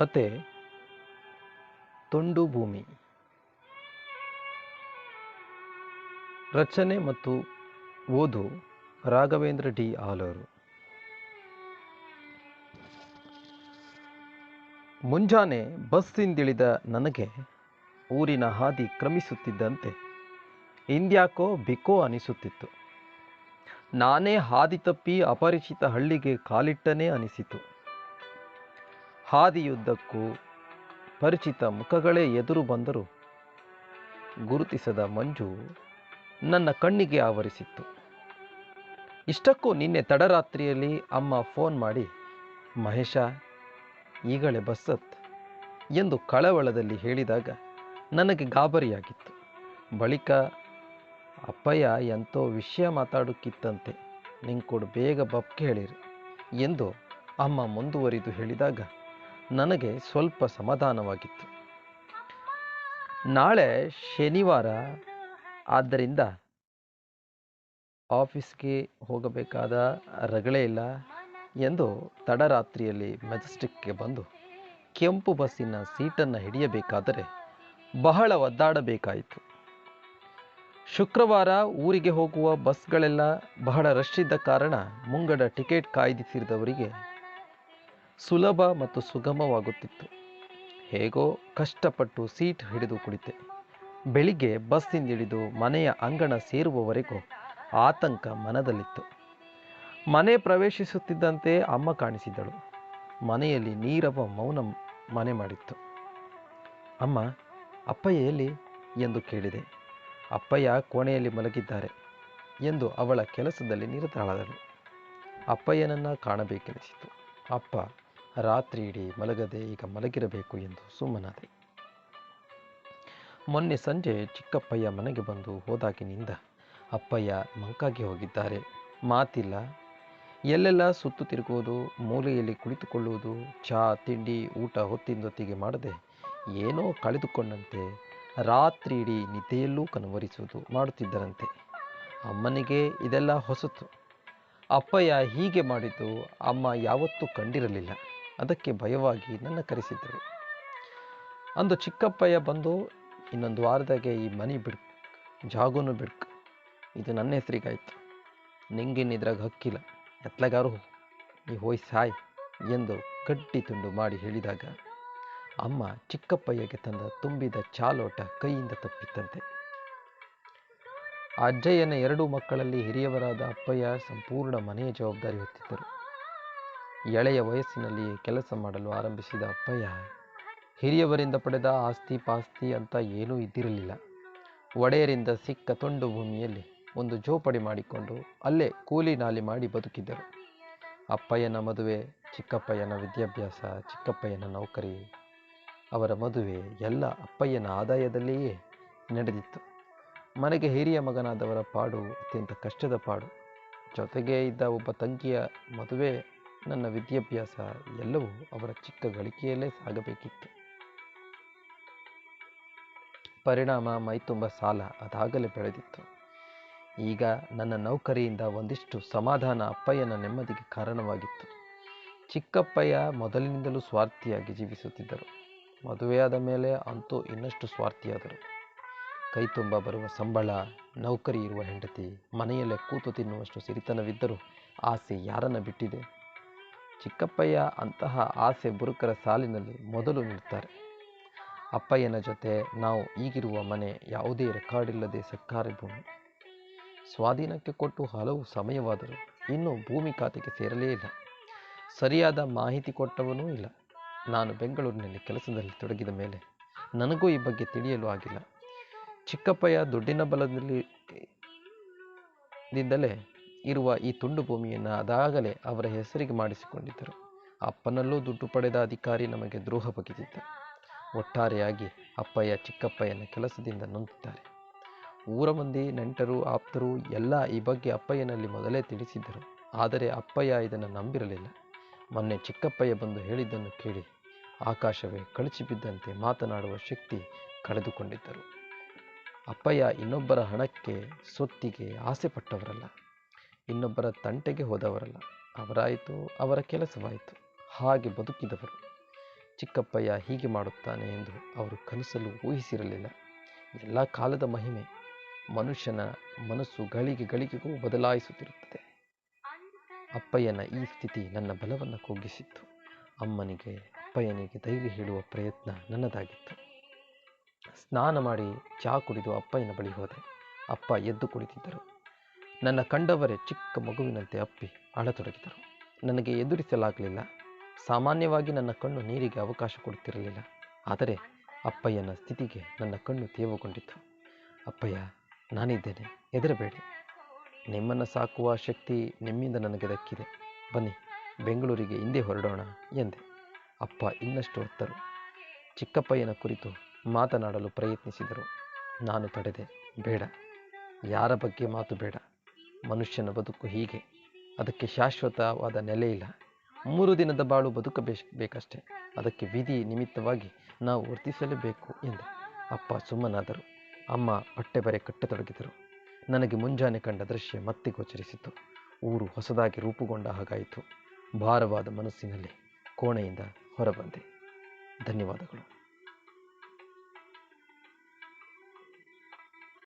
ಕತೆ ತೊಂಡು ಭೂಮಿ. ರಚನೆ ಮತ್ತು ಓದು ರಾಘವೇಂದ್ರ ಡಿ ಆಲೂರು. ಮುಂಜಾನೆ ಬಸ್ಸಿಂದಿಳಿದ ನನಗೆ ಊರಿನ ಹಾದಿ ಕ್ರಮಿಸುತ್ತಿದ್ದಂತೆ ಇಂದ್ಯಾಕೋ ಬಿಕೋ ಅನಿಸುತ್ತಿತ್ತು. ನಾನೇ ಹಾದಿ ತಪ್ಪಿ ಅಪರಿಚಿತ ಹಳ್ಳಿಗೆ ಕಾಲಿಟ್ಟನೇ ಅನಿಸಿತು. ಹಾದಿಯುದ್ದಕ್ಕೂ ಪರಿಚಿತ ಮುಖಗಳೇ ಎದುರು ಬಂದರು ಗುರುತಿಸದ ಮಂಜು ನನ್ನ ಕಣ್ಣಿಗೆ ಆವರಿಸಿತ್ತು. ಇಷ್ಟಕ್ಕೂ ನಿನ್ನೆ ತಡರಾತ್ರಿಯಲ್ಲಿ ಅಮ್ಮ ಫೋನ್ ಮಾಡಿ, ಮಹೇಶ, ಈಗಲೇ ಬಸ್ಸತ್ ಎಂದು ಕಳವಳದಲ್ಲಿ ಹೇಳಿದಾಗ ನನಗೆ ಗಾಬರಿಯಾಗಿತ್ತು. ಬಳಿಕ, ಅಪ್ಪಯ್ಯ, ಎಂತೋ ವಿಷಯ ಮಾತಾಡುಕ್ಕಿತ್ತಂತೆ ನಿಂಗೆ ಕೊಡು ಬೇಗ ಬಪ್ಗೆ ಹೇಳಿರಿ ಎಂದು ಅಮ್ಮ ಮುಂದುವರಿದು ಹೇಳಿದಾಗ ನನಗೆ ಸ್ವಲ್ಪ ಸಮಾಧಾನವಾಗಿತ್ತು. ನಾಳೆ ಶನಿವಾರ, ಆದ್ದರಿಂದ ಆಫೀಸ್ಗೆ ಹೋಗಬೇಕಾದ ರಗಳೆ ಇಲ್ಲ ಎಂದು ತಡರಾತ್ರಿಯಲ್ಲಿ ಮೆಜೆಸ್ಟಿಕ್ಗೆ ಬಂದು ಕೆಂಪು ಬಸ್ಸಿನ ಸೀಟನ್ನು ಹಿಡಿಯಬೇಕಾದರೆ ಬಹಳ ಒದ್ದಾಡಬೇಕಾಯಿತು. ಶುಕ್ರವಾರ ಊರಿಗೆ ಹೋಗುವ ಬಸ್ಗಳೆಲ್ಲ ಬಹಳ ರಶ್ ಇದ್ದ ಕಾರಣ ಮುಂಗಡ ಟಿಕೆಟ್ ಕಾಯ್ದಿರಿಸಿದವರಿಗೆ ಸುಲಭ ಮತ್ತು ಸುಗಮವಾಗುತ್ತಿತ್ತು. ಹೇಗೋ ಕಷ್ಟಪಟ್ಟು ಸೀಟ್ ಹಿಡಿದು ಕುಳಿತೆ ಬೆಳಿಗ್ಗೆ ಬಸ್ಸಿಂದಿಳಿದು ಮನೆಯ ಅಂಗಣ ಸೇರುವವರೆಗೂ ಆತಂಕ ಮನದಲ್ಲಿತ್ತು. ಮನೆ ಪ್ರವೇಶಿಸುತ್ತಿದ್ದಂತೆ ಅಮ್ಮ ಕಾಣಿಸಿದಳು. ಮನೆಯಲ್ಲಿ ನೀರವ ಮೌನ ಮನೆ ಮಾಡಿತ್ತು. ಅಮ್ಮ, ಅಪ್ಪಯ್ಯ ಎಲ್ಲಿ? ಎಂದು ಕೇಳಿದೆ. ಅಪ್ಪಯ್ಯ ಕೋಣೆಯಲ್ಲಿ ಮಲಗಿದ್ದಾರೆ ಎಂದು ಅವಳ ಕೆಲಸದಲ್ಲಿ ನಿರತಳಾದಳು. ಅಪ್ಪಯ್ಯನನ್ನು ಕಾಣಬೇಕೆನಿಸಿತು. ಅಪ್ಪ ರಾತ್ರಿ ಇಡೀ ಮಲಗದೆ ಈಗ ಮಲಗಿರಬೇಕು ಎಂದು ಸುಮ್ಮನಾದೆ. ಮೊನ್ನೆ ಸಂಜೆ ಚಿಕ್ಕಪ್ಪಯ್ಯ ಮನೆಗೆ ಬಂದು ಹೋದಾಗಿನಿಂದ ಅಪ್ಪಯ್ಯ ಮಂಕಾಗಿ ಹೋಗಿದ್ದಾರೆ. ಮಾತಿಲ್ಲ. ಎಲ್ಲೆಲ್ಲ ಸುತ್ತು ತಿರುಗುವುದು, ಮೂಲೆಯಲ್ಲಿ ಕುಳಿತುಕೊಳ್ಳುವುದು ಚಹಾ ತಿಂಡಿ, ಊಟ ಹೊತ್ತಿಂದೊತ್ತಿಗೆ ಮಾಡದೆ ಏನೋ ಕಳೆದುಕೊಂಡಂತೆ ರಾತ್ರಿ ಇಡೀ ನಿದ್ದೆಯಲ್ಲೂ ಕನವರಿಸುವುದು ಮಾಡುತ್ತಿದ್ದರಂತೆ. ಅಮ್ಮನಿಗೆ ಇದೆಲ್ಲ ಹೊಸತು. ಅಪ್ಪಯ್ಯ ಹೀಗೆ ಮಾಡಿದ್ದು ಅಮ್ಮ ಯಾವತ್ತೂ ಕಂಡಿರಲಿಲ್ಲ. ಅದಕ್ಕೆ ಭಯವಾಗಿ ನನ್ನ ಕರೆಸಿದ್ದರು ಅಂದು ಚಿಕ್ಕಪ್ಪಯ್ಯ ಬಂದು, ಇನ್ನೊಂದು ವಾರದಾಗೆ ಈ ಮನೆ ಬಿಡ್ಕ್, ಜಾಗೂನು ಬಿಡ್ಕ್. ಇದು ನನ್ನ ಹೆಸರಿಗಾಯ್ತು. ನಿಂಗಿನ್ನಿದ್ರಾಗ ಹಕ್ಕಿಲ್ಲ. ಎತ್ಲಗಾರು ನೀ ಹೋಯ್ ಸಾಯ್ ಎಂದು ಗಟ್ಟಿ ತುಂಡು ಮಾಡಿ ಹೇಳಿದಾಗ, ಅಮ್ಮ ಚಿಕ್ಕಪ್ಪಯ್ಯಗೆ ತಂದ ತುಂಬಿದ ಚಾಲೋಟ ಕೈಯಿಂದ ತಪ್ಪಿತ್ತಂತೆ. ಅಜ್ಜಯ್ಯನ ಎರಡು ಮಕ್ಕಳಲ್ಲಿ ಹಿರಿಯವರಾದ ಅಪ್ಪಯ್ಯ ಸಂಪೂರ್ಣ ಮನೆಯ ಜವಾಬ್ದಾರಿ ಹೊತ್ತಿದ್ದರು. ಎಳೆಯ ವಯಸ್ಸಿನಲ್ಲಿಯೇ ಕೆಲಸ ಮಾಡಲು ಆರಂಭಿಸಿದ ಅಪ್ಪಯ್ಯ, ಹಿರಿಯವರಿಂದ ಪಡೆದ ಆಸ್ತಿ ಪಾಸ್ತಿ ಅಂತ ಏನೂ ಇದ್ದಿರಲಿಲ್ಲ. ಒಡೆಯರಿಂದ ಸಿಕ್ಕ ತುಂಡು ಭೂಮಿಯಲ್ಲಿ ಒಂದು ಜೋಪಡಿ ಮಾಡಿಕೊಂಡು ಅಲ್ಲೇ ಕೂಲಿ ನಾಲಿ ಮಾಡಿ ಬದುಕಿದ್ದರು. ಅಪ್ಪಯ್ಯನ ಮದುವೆ, ಚಿಕ್ಕಪ್ಪಯ್ಯನ ವಿದ್ಯಾಭ್ಯಾಸ, ಚಿಕ್ಕಪ್ಪಯ್ಯನ ನೌಕರಿ, ಅವರ ಮದುವೆ ಎಲ್ಲ ಅಪ್ಪಯ್ಯನ ಆದಾಯದಲ್ಲಿಯೇ ನಡೆದಿತ್ತು. ಮನೆಗೆ ಹಿರಿಯ ಮಗನಾದವರ ಪಾಡು ಅತ್ಯಂತ ಕಷ್ಟದ ಪಾಡು. ಜೊತೆಗೆ ಇದ್ದ ಒಬ್ಬ ತಂಗಿಯ ಮದುವೆ ನನ್ನ ವಿದ್ಯಾಭ್ಯಾಸ ಎಲ್ಲವೂ ಅವರ ಚಿಕ್ಕ ಗಳಿಕೆಯಲ್ಲೇ ಸಾಗಬೇಕಿತ್ತು. ಪರಿಣಾಮ ಮೈತುಂಬ ಸಾಲ ಅದಾಗಲೇ ಬೆಳೆದಿತ್ತು. ಈಗ ನನ್ನ ನೌಕರಿಯಿಂದ ಒಂದಿಷ್ಟು ಸಮಾಧಾನ ಅಪ್ಪಯ್ಯನ ನೆಮ್ಮದಿಗೆ ಕಾರಣವಾಗಿತ್ತು. ಚಿಕ್ಕಪ್ಪಯ್ಯ ಮೊದಲಿನಿಂದಲೂ ಸ್ವಾರ್ಥಿಯಾಗಿ ಜೀವಿಸುತ್ತಿದ್ದರು. ಮದುವೆಯಾದ ಮೇಲೆ ಅಂತೂ ಇನ್ನಷ್ಟು ಸ್ವಾರ್ಥಿಯಾದರು. ಕೈ ತುಂಬ ಬರುವ ಸಂಬಳ, ನೌಕರಿ ಇರುವ ಹೆಂಡತಿ, ಮನೆಯಲ್ಲೇ ಕೂತು ತಿನ್ನುವಷ್ಟು ಸಿರಿತನವಿದ್ದರೂ ಆಸೆ ಯಾರನ್ನ ಬಿಟ್ಟಿದೆ? ಚಿಕ್ಕಪ್ಪಯ್ಯ ಅಂತಹ ಆಸೆ ಬುರುಕರ ಸಾಲಿನಲ್ಲಿ ಮೊದಲು ನಿಲ್ತಾರೆ. ಅಪ್ಪಯ್ಯನ ಜೊತೆ ನಾವು ಈಗಿರುವ ಮನೆ ಯಾವುದೇ ರೆಕಾರ್ಡ್ ಇಲ್ಲದೆ ಸರ್ಕಾರಿ ಭೂಮಿ. ಸ್ವಾಧೀನಕ್ಕೆ ಕೊಟ್ಟು ಹಲವು ಸಮಯವಾದರೂ ಇನ್ನೂ ಭೂಮಿ ಖಾತೆಗೆ ಸೇರಲೇ ಇಲ್ಲ. ಸರಿಯಾದ ಮಾಹಿತಿ ಕೊಟ್ಟವನೂ ಇಲ್ಲ. ನಾನು ಬೆಂಗಳೂರಿನಲ್ಲಿ ಕೆಲಸದಲ್ಲಿ ತೊಡಗಿದ ಮೇಲೆ ನನಗೂ ಈ ಬಗ್ಗೆ ತಿಳಿಯಲು ಆಗಿಲ್ಲ. ಚಿಕ್ಕಪ್ಪಯ್ಯ ದುಡ್ಡಿನ ಬಲದಲ್ಲಿ ದಿಂದಲೇ ಇರುವ ಈ ತುಂಡು ಭೂಮಿಯನ್ನು ಅದಾಗಲೇ ಅವರ ಹೆಸರಿಗೆ ಮಾಡಿಸಿಕೊಂಡಿದ್ದರು. ಅಪ್ಪನಲ್ಲೂ ದುಡ್ಡು ಪಡೆದ ಅಧಿಕಾರಿ ನಮಗೆ ದ್ರೋಹ ಬಗೆದಿದ್ದ. ಒಟ್ಟಾರೆಯಾಗಿ ಅಪ್ಪಯ್ಯ ಚಿಕ್ಕಪ್ಪಯ್ಯನ ಕೆಲಸದಿಂದ ನೊಂದಿದ್ದಾರೆ. ಊರ ಮಂದಿ ನೆಂಟರು, ಆಪ್ತರು ಎಲ್ಲ ಈ ಬಗ್ಗೆ ಅಪ್ಪಯ್ಯನಲ್ಲಿ ಮೊದಲೇ ತಿಳಿಸಿದ್ದರು. ಆದರೆ ಅಪ್ಪಯ್ಯ ಇದನ್ನು ನಂಬಿರಲಿಲ್ಲ. ಮೊನ್ನೆ ಚಿಕ್ಕಪ್ಪಯ್ಯ ಬಂದು ಹೇಳಿದ್ದನ್ನು ಕೇಳಿ ಆಕಾಶವೇ ಕಳಚಿ ಬಿದ್ದಂತೆ ಮಾತನಾಡುವ ಶಕ್ತಿ ಕಳೆದುಕೊಂಡಿದ್ದರು. ಅಪ್ಪಯ್ಯ ಇನ್ನೊಬ್ಬರ ಹಣಕ್ಕೆ ಸೊತ್ತಿಗೆ ಆಸೆ ಪಟ್ಟವರಲ್ಲ ಇನ್ನೊಬ್ಬರ ತಂಟೆಗೆ ಹೋದವರಲ್ಲ, ಅವರಾಯಿತು, ಅವರ ಕೆಲಸವಾಯಿತು, ಹಾಗೆ ಬದುಕಿದವರು. ಚಿಕ್ಕಪ್ಪಯ್ಯ ಹೀಗೆ ಮಾಡುತ್ತಾನೆ ಎಂದು ಅವರು ಕನಸಲ್ಲೂ ಊಹಿಸಿರಲಿಲ್ಲ. ಎಲ್ಲ ಕಾಲದ ಮಹಿಮೆ ಮನುಷ್ಯನ ಮನಸ್ಸು ಗಳಿಗೆ ಗಳಿಗೆಗೂ ಬದಲಾಯಿಸುತ್ತಿರುತ್ತದೆ. ಅಪ್ಪಯ್ಯನ ಈ ಸ್ಥಿತಿ ನನ್ನ ಬಲವನ್ನು ಕುಗ್ಗಿಸಿತ್ತು. ಅಮ್ಮನಿಗೆ, ಅಪ್ಪಯ್ಯನಿಗೆ ಧೈರ್ಯ ಹೇಳುವ ಪ್ರಯತ್ನ ನನ್ನದಾಗಿತ್ತು. ಸ್ನಾನ ಮಾಡಿ ಚಹಾ ಕುಡಿದು ಅಪ್ಪಯ್ಯನ ಬಳಿ ಹೋದೆ. ಅಪ್ಪ ಎದ್ದು ಕುಳಿತಿದ್ದರು. ನನ್ನ ಕಂಡವರೇ ಚಿಕ್ಕ ಮಗುವಿನಂತೆ ಅಪ್ಪಿ ಅಳತೊಡಗಿದರು ನನಗೆ ಎದುರಿಸಲಾಗಲಿಲ್ಲ. ಸಾಮಾನ್ಯವಾಗಿ ನನ್ನ ಕಣ್ಣು ನೀರಿಗೆ ಅವಕಾಶ ಕೊಡುತ್ತಿರಲಿಲ್ಲ. ಆದರೆ ಅಪ್ಪಯ್ಯನ ಸ್ಥಿತಿಗೆ ನನ್ನ ಕಣ್ಣು ತೇವಗೊಂಡಿತು ಅಪ್ಪಯ್ಯ, ನಾನಿದ್ದೇನೆ. ಹೆದರಬೇಡಿ. ನಿಮ್ಮನ್ನು ಸಾಕುವ ಶಕ್ತಿ ನಿಮ್ಮಿಂದ ನನಗೆ ದಕ್ಕಿದೆ. ಬನ್ನಿ, ಬೆಂಗಳೂರಿಗೆ ಹಿಂದೆ ಹೊರಡೋಣ ಎಂದೆ. ಅಪ್ಪ ಇನ್ನಷ್ಟು ಹೊತ್ತರು. ಚಿಕ್ಕಪ್ಪಯ್ಯನ ಕುರಿತು ಮಾತನಾಡಲು ಪ್ರಯತ್ನಿಸಿದರು. ನಾನು ತಡೆದೆ. ಬೇಡ. ಯಾರ ಬಗ್ಗೆ ಮಾತು ಬೇಡ. ಮನುಷ್ಯನ ಬದುಕು ಹೀಗೆ. ಅದಕ್ಕೆ ಶಾಶ್ವತವಾದ ನೆಲೆ ಇಲ್ಲ. ಮೂರು ದಿನದ ಬಾಳು ಬದುಕಬೇಕಷ್ಟೇ ಅದಕ್ಕೆ ವಿಧಿ ನಿಮಿತ್ತವಾಗಿ ನಾವು ವರ್ತಿಸಲೇಬೇಕು ಎಂದು. ಅಪ್ಪ ಸುಮ್ಮನಾದರು. ಅಮ್ಮ ಬಟ್ಟೆ ಬರೆ ಕಟ್ಟತೊಡಗಿದರು. ನನಗೆ ಮುಂಜಾನೆ ಕಂಡ ದೃಶ್ಯ ಮತ್ತೆ ಗೋಚರಿಸಿತು. ಊರು ಹೊಸದಾಗಿ ರೂಪುಗೊಂಡ ಹಾಗಾಯಿತು. ಭಾರವಾದ ಮನಸ್ಸಿನಲ್ಲಿ ಕೋಣೆಯಿಂದ ಹೊರಬಂದೆ. ಧನ್ಯವಾದಗಳು.